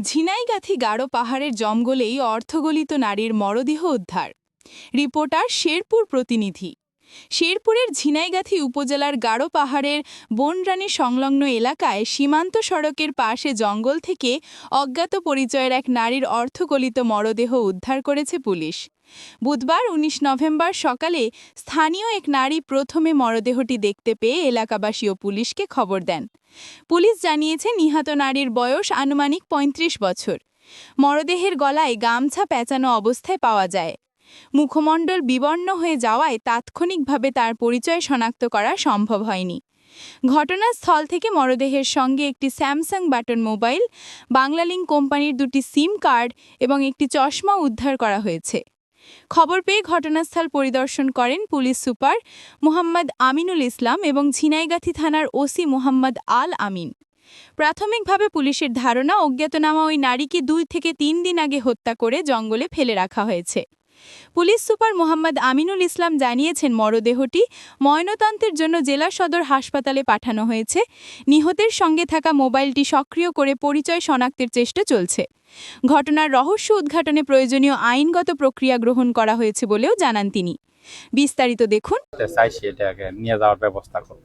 ঝিনাইগাথি গাঢ় পাহাড়ের জঙ্গলেই অর্থগলিত নারীর মরদেহ উদ্ধার। রিপোর্টার শেরপুর প্রতিনিধি। শেরপুরের ঝিনাইগাথি উপজেলার গাঢ় পাহাড়ের বনরানী সংলগ্ন এলাকায় সীমান্ত সড়কের পাশে জঙ্গল থেকে অজ্ঞাত পরিচয়ের এক নারীর অর্থগলিত মরদেহ উদ্ধার করেছে পুলিশ। বুধবার ১৯ নভেম্বর সকালে স্থানীয় এক নারী প্রথমে মরদেহটি দেখতে পেয়ে এলাকাবাসী ও পুলিশকে খবর দেন। পুলিশ জানিয়েছে, নিহত নারীর বয়স আনুমানিক ৩৫ বছর। মরদেহের গলায় গামছা পেঁচানো অবস্থায় পাওয়া যায়। মুখমণ্ডল বিবর্ণ হয়ে যাওয়ায় তাৎক্ষণিকভাবে তার পরিচয় শনাক্ত করা সম্ভব হয়নি। ঘটনাস্থল থেকে মরদেহের সঙ্গে একটি স্যামসাং বাটন মোবাইল, বাংলালিংক কোম্পানির দুটি সিম কার্ড এবং একটি চশমা উদ্ধার করা হয়েছে। খবর পেয়ে ঘটনাস্থল পরিদর্শন করেন পুলিশ সুপার মোহাম্মদ আমিনুল ইসলাম এবং ঝিনাইগাথি থানার ওসি মোহাম্মদ আল আমিন। প্রাথমিকভাবে পুলিশের ধারণা, অজ্ঞাতনামা ওই নারীকে দুই থেকে তিন দিন আগে হত্যা করে জঙ্গলে ফেলে রাখা হয়েছে। পুলিশ সুপার মোহাম্মদ আমিনুল ইসলাম জানিয়েছেন মরদেহটি ময়নতন্ত্রের জন্য জেলা সদর হাসপাতালে পাঠানো হয়েছে। নিহতের সঙ্গে থাকা মোবাইলটি সক্রিয় করে পরিচয় শনাক্তের চেষ্টা চলছে। ঘটনার রহস্য উদ্ঘাটনে প্রয়োজনীয় আইনগত প্রক্রিয়া গ্রহণ করা হয়েছে বলেও জানান তিনি। বিস্তারিত দেখুন। নিয়ে যাওয়ার ব্যবস্থা করব।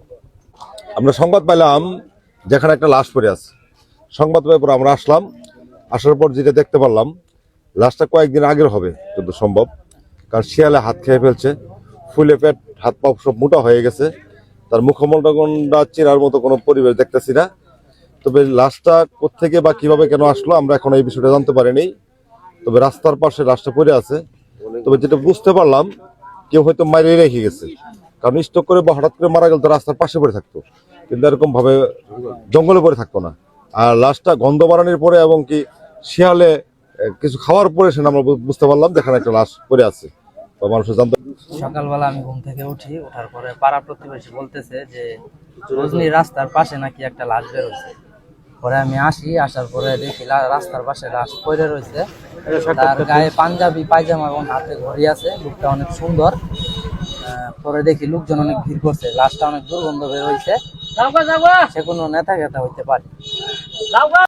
আমরা সংবাদ পেলাম যেখানে একটা লাশ পড়ে আছে। সংবাদ পেয়ে পরে আমরা আসলাম। আসার পর যেটা দেখতে পারলাম লাশটা কয়েকদিন আগের হবে যদি সম্ভব। কারণ শিয়ালে হাত খেয়ে ফেলছে, ফুলে পেট, হাত পা সব মোটা হয়ে গেছে। তার মুখমণ্ডগণ্ডা চেনার মতো কোনো পরিবেশ দেখতেছি না। তবে লাশটা কোত্থেকে বা কীভাবে কেন আসলো আমরা এখন এই বিষয়টা জানতে পারিনি। তবে রাস্তার পাশে লাশটা পড়ে আছে। তবে যেটা বুঝতে পারলাম, কেউ হয়তো মারিয়ে রেখে গেছে। কারণ স্টক করে বা হঠাৎ করে মারা গেল তো রাস্তার পাশে পড়ে থাকতো। কিন্তু এরকম ভাবে জঙ্গলে পড়ে থাকতো না। আর লাশটা গন্ধ বাড়ানোর পরে এবং কি শিয়ালে কিছু খাওয়ার পরে সেটা আমরা বুঝতে পারলাম যেখানে একটা লাশ পড়ে আছে। মানুষের জানতে সকালবেলা আমি ঘুম থেকে উঠি, ওঠার পরে পাড়া প্রতিবেশী বলতেছে যে, রজনী রাস্তার পাশে নাকি একটা লাশ বেরোচ্ছে। পরে আমি আসি, আসার পরে দেখি রাস্তার পাশে লাশ পড়ে রয়েছে। তার গায়ে পাঞ্জাবি, পায়জামা এবং হাতে ঘড়ি আছে, লোকটা অনেক সুন্দর। পরে দেখি লোকজন অনেক ভিড় করছে, লাশটা অনেক দুর্গন্ধ বের হয়েছে সে কোনো নেতা গেতা হইতে পারে।